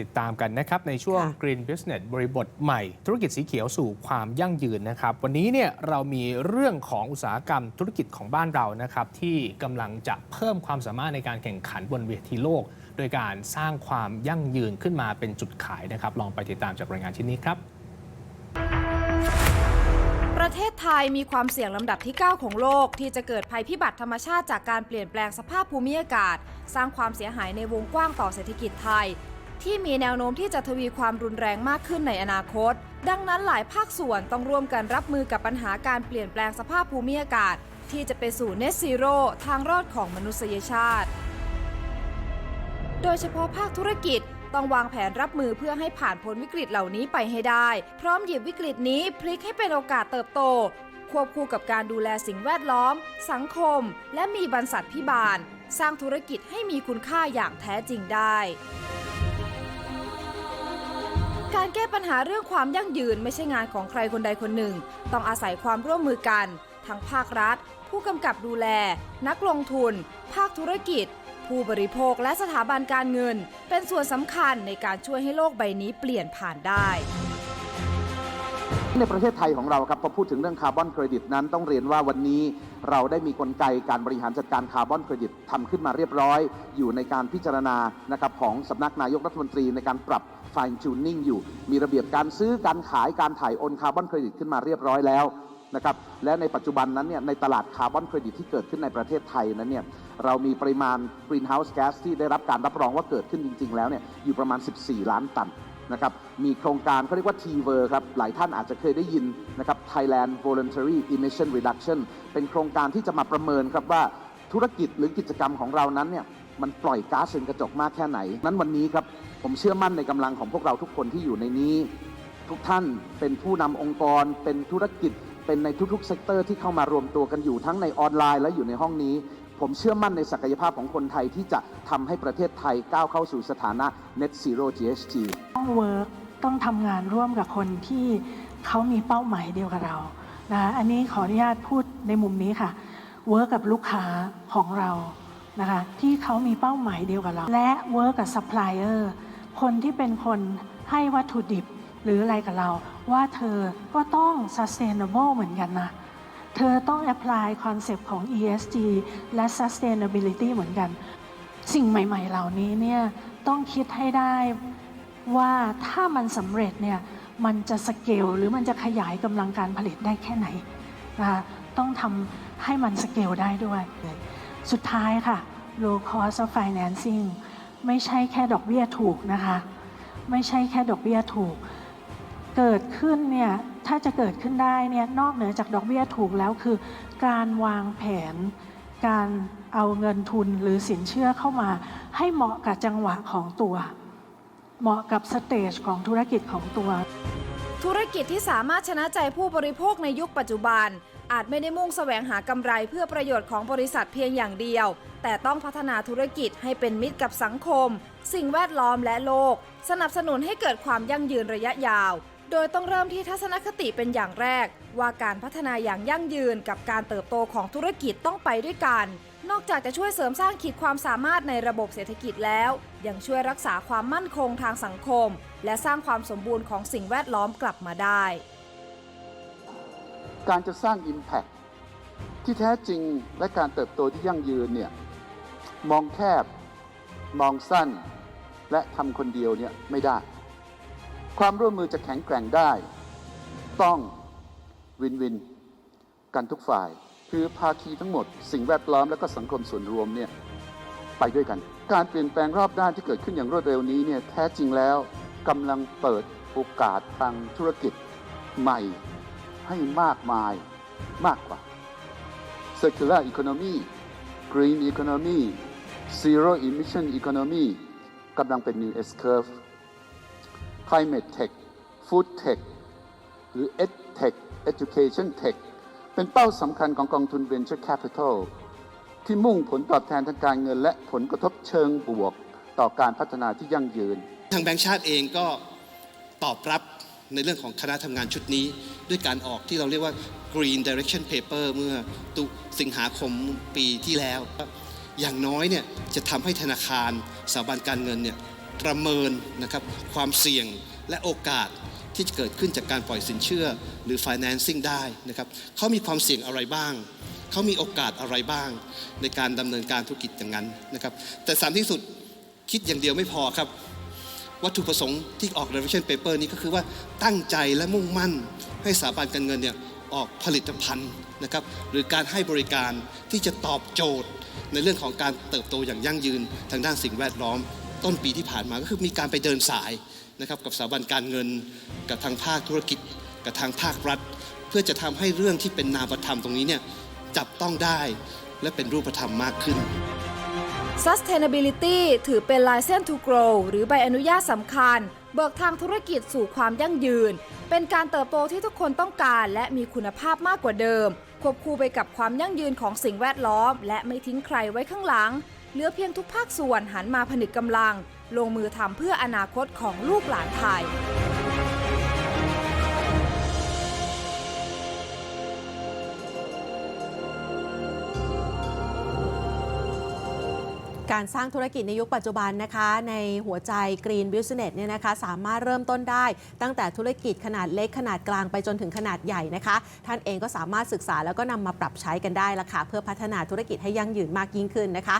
ติดตามกันนะครับ ในช่วงค่ะ Green Business บริบทใหม่ ธุรกิจสีเขียวสู่ความยั่งยืนนะครับ วันนี้เนี่ยเรามีเรื่องของอุตสาหกรรมธุรกิจของบ้านเรานะครับ ที่กำลังจะเพิ่มความสามารถในการแข่งขันบนเวทีโลก โดยการสร้างความยั่งยืนขึ้นมาเป็นจุดขายนะครับ ลองไปติดตามจากรายงานชิ้นนี้ครับประเทศไทยมีความเสี่ยงลำดับที่ 9 ของโลก ที่จะเกิดภัยพิบัติธรรมชาติจากการเปลี่ยนแปลงสภาพภูมิอากาศ สร้างความเสียหายในวงกว้างต่อเศรษฐกิจไทย ที่มีแนวโน้มที่จะทวีความรุนแรงมากขึ้นในอนาคต ดังนั้นหลายภาคส่วนต้องร่วมกันรับมือกับปัญหาการเปลี่ยนแปลงสภาพภูมิอากาศ ที่จะไปสู่ Net Zero ทางรอดของมนุษยชาติ โดยเฉพาะภาคธุรกิจต้องวางแผนรับมือเพื่อให้ผ่านพ้นวิกฤตเหล่านี้ไปให้ได้ พร้อมหยิบวิกฤตนี้พลิกให้เป็นโอกาสเติบโต ควบคู่กับการดูแลสิ่งแวดล้อม สังคม และมีบรรษัทพิบาล สร้างธุรกิจให้มีคุณค่าอย่างแท้จริงได้ การแก้ปัญหาเรื่องความยั่งยืนไม่ใช่งานของใครคนใดคนหนึ่ง ต้องอาศัยความร่วมมือกัน ทั้งภาครัฐ ผู้กำกับดูแล นักลงทุน ภาคธุรกิจ ผู้บริโภคและสถาบันการเงิน เป็นส่วนสำคัญในการช่วยให้โลกใบนี้เปลี่ยนผ่านได้ ในประเทศไทยของเราครับพอพูดถึงเรื่องคาร์บอนเครดิตนั้นต้องเรียนว่าวันนี้เราได้มีกลไกการบริหารจัดการคาร์บอนเครดิตทำขึ้นมาเรียบร้อย อยู่ในการพิจารณานะครับของสำนักนายกรัฐมนตรีในการปรับ fine tuning อยู่ มีระเบียบการซื้อการขายการถ่ายโอนคาร์บอนเครดิตขึ้นมาเรียบร้อยแล้วนะครับและในปัจจุบันนั้นเนี่ยในตลาดคาร์บอนเครดิตที่เกิดขึ้นในประเทศไทยนั้นเนี่ยเรามีปริมาณ greenhouse gas ที่ได้รับการรับรองว่าเกิดขึ้นจริง ๆ แล้วเนี่ยอยู่ประมาณ 14 ล้านตัน นะครับมีโครงการเขาเรียกว่า TVER ครับหลายท่านอาจจะเคยได้ยินนะครับ Thailand Voluntary Emission Reduction เป็นโครงการที่จะมาประเมินครับว่าธุรกิจหรือกิจกรรมของเรานั้นเนี่ยมันปล่อยก๊าซเรือนกระจกมากแค่ไหน นั้นวันนี้ครับผมเชื่อมั่นในกำลังของพวกเราทุกคนที่อยู่ในนี้ ทุกท่านเป็นผู้นำองค์กร เป็นธุรกิจ เป็นในทุกๆเซกเตอร์ที่เข้ามารวมตัวกันอยู่ทั้งในออนไลน์และอยู่ในห้องนี้ ผมเชื่อมั่นในศักยภาพของคนไทยที่จะทำให้ประเทศไทยก้าวเข้าสู่สถานะ Net Zero GHG ต้องเวิร์กต้องทำงานร่วมกับคนที่เขามีเป้าหมายเดียวกับเรานะคะอันนี้ขออนุญาตพูดในมุมนี้ค่ะเวิร์กกับลูกค้าของเรานะคะที่เขามีเป้าหมายเดียวกับเรา และเวิร์กกับซัพพลายเออร์คนที่เป็นคนให้วัตถุดิบหรืออะไรกับเรา ว่าเธอก็ต้อง sustainable เหมือนกันนะ เธอต้อง apply คอนเซปต์ของ ESG และ sustainability เหมือนกัน สิ่งใหม่ ๆ เหล่านี้เนี่ยต้องคิดให้ได้ว่าถ้ามันสำเร็จเนี่ยมันจะสเกลหรือมันจะขยายกำลังการผลิตได้แค่ไหนนะคะต้องทำให้มันสเกลได้ด้วย สุดท้ายค่ะ low cost of financing ไม่ใช่แค่ดอกเบี้ยถูกนะคะ ไม่ใช่แค่ดอกเบี้ยถูก เกิดขึ้นเนี่ย ถ้าจะเกิดขึ้นได้เนี่ยนอกเหนือจากดอกเบี้ยถูกแล้วคือ การวางแผน การเอาเงินทุนหรือสินเชื่อเข้ามา ให้เหมาะกับจังหวะของตัว เหมาะกับสเตจของธุรกิจของตัว ธุรกิจที่สามารถชนะใจผู้บริโภคในยุคปัจจุบัน อาจไม่ได้มุ่งแสวงหากำไรเพื่อประโยชน์ของบริษัทเพียงอย่างเดียว แต่ต้องพัฒนาธุรกิจให้เป็นมิตรกับสังคม สิ่งแวดล้อมและโลก สนับสนุนให้เกิดความยั่งยืนระยะยาว โดยต้องเริ่มที่ทัศนคติเป็นอย่างแรก ว่าการพัฒนาอย่างยั่งยืนกับการเติบโตของธุรกิจต้องไปด้วยกัน นอกจากจะช่วยเสริมสร้างขีดความสามารถในระบบเศรษฐกิจแล้ว ยังช่วยรักษาความมั่นคงทางสังคม และสร้างความสมบูรณ์ของสิ่งแวดล้อมกลับมาได้ การจะสร้าง Impact ที่แท้จริงและการเติบโตที่ยั่งยืนเนี่ยมองแคบ มองสั้น และทำคนเดียวเนี่ยไม่ได้ ความร่วมมือจะแข็งแกร่งได้ ต้องวินวินกันทุกฝ่าย คือภาคีทั้งหมด สิ่งแวดล้อมและก็สังคมส่วนรวมเนี่ยไปด้วยกัน การเปลี่ยนแปลงรอบด้านที่เกิดขึ้นอย่างรวดเร็วนี้เนี่ยแท้จริงแล้วกำลังเปิดโอกาสทางธุรกิจใหม่ให้มากมายมากกว่า circular economy green economy zero emission economy กำลังเป็น new S curve climate tech food tech หรือ ed tech education tech เป็นเป้าสำคัญของกองทุน venture capital ที่มุ่งผลตอบแทนทางการเงินและผลกระทบเชิงบวก ต่อการพัฒนาที่ยั่งยืน ทางแบงก์ชาติเองก็ตอบรับในเรื่องของคณะทำงานชุดนี้ ด้วยการออกที่เราเรียกว่า Green Direction Paper เมื่อตุสิงหาคมปีที่แล้ว อย่างน้อยเนี่ยจะทำให้ธนาคารสถาบันการเงินเนี่ย ประเมินนะครับความเสี่ยงและโอกาสที่จะเกิดขึ้นจากการปล่อยสินเชื่อหรือ financing ได้นะครับเขามีความเสี่ยงอะไรบ้าง เขามีโอกาสอะไรบ้าง ในการดำเนินการธุรกิจอย่างนั้นนะครับแต่สามที่สุดคิดอย่างเดียวไม่พอครับ วัตถุประสงค์ที่ออก Revision Paper นี้ก็คือว่าตั้งใจและมุ่งมั่น ให้สถาบันการเงินเนี่ยออกผลิตภัณฑ์นะครับหรือการให้บริการที่จะตอบโจทย์ในเรื่องของการเติบโตอย่างยั่งยืนทางด้านสิ่งแวดล้อม ต้นปีที่ผ่านมาก็คือมีการไปเดินสายนะครับกับสถาบันการเงิน กับทางภาคธุรกิจ กับทางภาครัฐ เพื่อจะทำให้เรื่องที่เป็นนามธรรมตรงนี้เนี่ยจับต้องได้และเป็นรูปธรรมมากขึ้น Sustainability ถือเป็น License to Grow หรือใบอนุญาตสำคัญ เบิกทางธุรกิจสู่ความยั่งยืน เป็นการเติบโตที่ทุกคนต้องการและมีคุณภาพมากกว่าเดิม ควบคู่ไปกับความยั่งยืนของสิ่งแวดล้อม และไม่ทิ้งใครไว้ข้างหลัง เหลือเพียงทุกภาคส่วนหันมาผนึกกำลัง ลงมือทำเพื่ออนาคตของลูกหลานไทยการสร้างธุรกิจในยุคปัจจุบันนะคะในหัวใจ Green Business เนี่ยนะคะสามารถเริ่มต้นได้ตั้งแต่ธุรกิจขนาดเล็กขนาดกลางไปจนถึงขนาดใหญ่นะคะ ท่านเองก็สามารถศึกษาแล้วก็นำมาปรับใช้กันได้ละค่ะเพื่อพัฒนาธุรกิจให้ยั่งยืนมากยิ่งขึ้นนะคะ